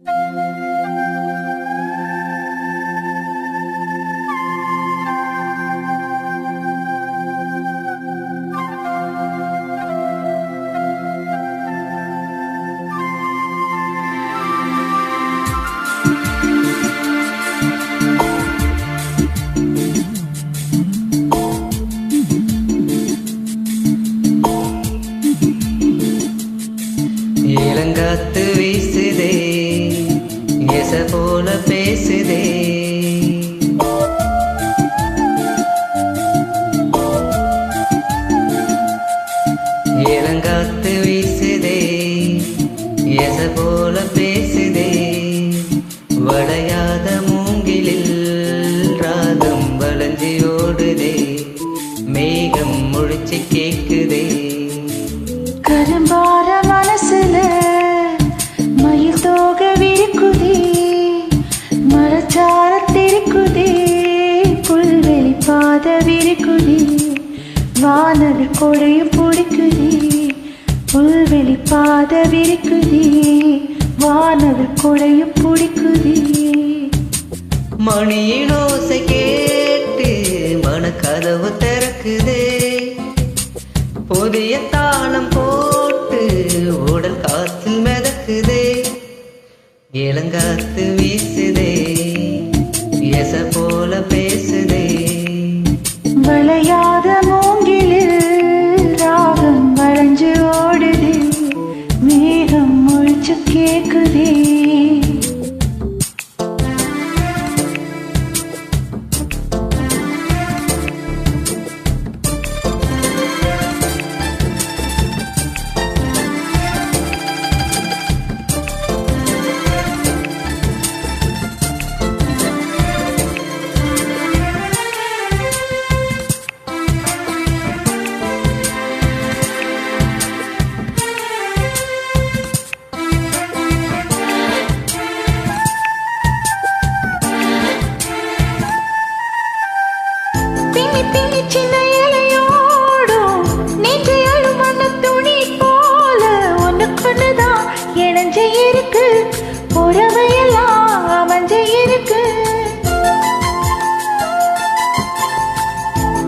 இளங்காத்து போல பேசுதே. இளங்காத்து வீசுதே. எச போல பேசுதே. வளையாத மூங்கிலில் ராகம் வளைஞ்சி ஓடுதே. மேகம் முழிச்சு கேக்குதே. கரும்பா மரச்சார புல்வெளி பாத விரிக்குதே வானது கொடையும் பிடிக்குதே புல்வெளி பாத விரிக்குதே வானல் கொடையும் பிடிக்குதே. மணியின் ஓசை கேட்டு மனக்கதவு திறக்குதே. புதிய தாளம் போட்டு உடல் காத்தில் மிதக்குதே. இளங்காத்து வீசுதே. எச போல சின்ன இலையோடும் நேற்று அழும் துணி போல ஒண்ணுக்குன்னுதான் இணைஞ்சு இருக்கு. உறவையெல்லாம் அமைஞ்சு இருக்கு.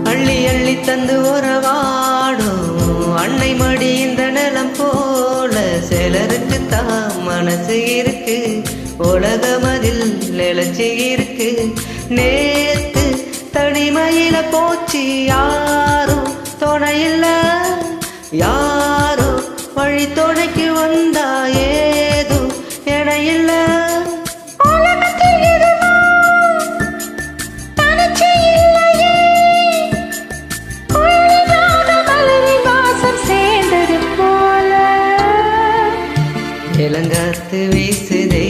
அள்ளி அள்ளி தந்து உறவாடும் அன்னை மடி இந்த நிலம் போல சிலருக்கு தான் மனசு இருக்கு. உலகமதில் நிலச்சி இருக்கு. நேத்து தனிமையில போச்சு யாரும். துணையில்ல யாரோ வழி துணைக்கு வந்தா ஏதும் இணையில்ல இளங்காத்து வீசுதே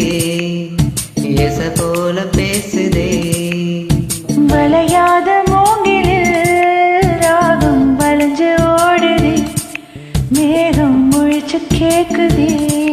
எச போல பேசுதே. வளையாத மேகம் முழிச்சு கேக்குதே.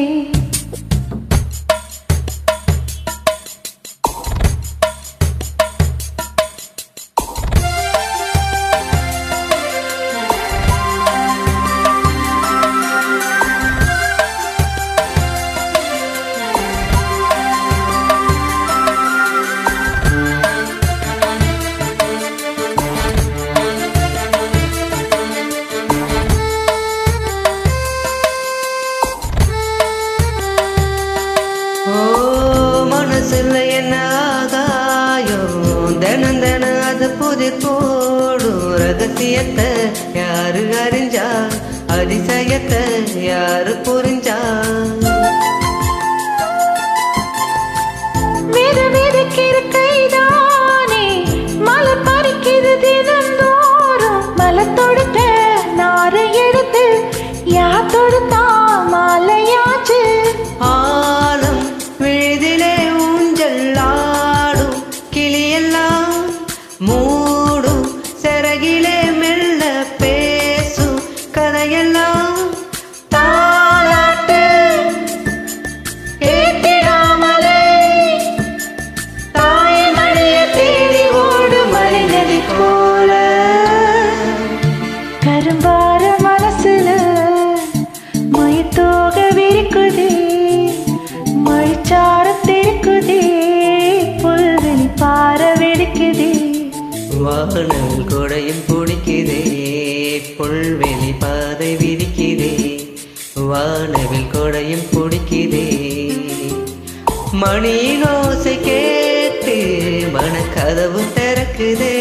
மனசுல என்ன ஆகாயம் தினம் தினம் அது புதி போடும் ரகசியத்தை யாரு அறிஞ்சா? அதிசயத்தை யாரு புரிஞ்சா? பார மனசுல மயத்தோக விரிக்குதே மழிச்சார தெரிக்குதே புல்வெளி பார வெடிக்குதே. வானம் கொடையும் பிடிக்குதே புல்வெளி பாதை விரிக்குதே வானவில் கொடையும் பிடிக்குதே மணியின் ஓசை கேட்டு மனக்கதவும் திறக்குதே.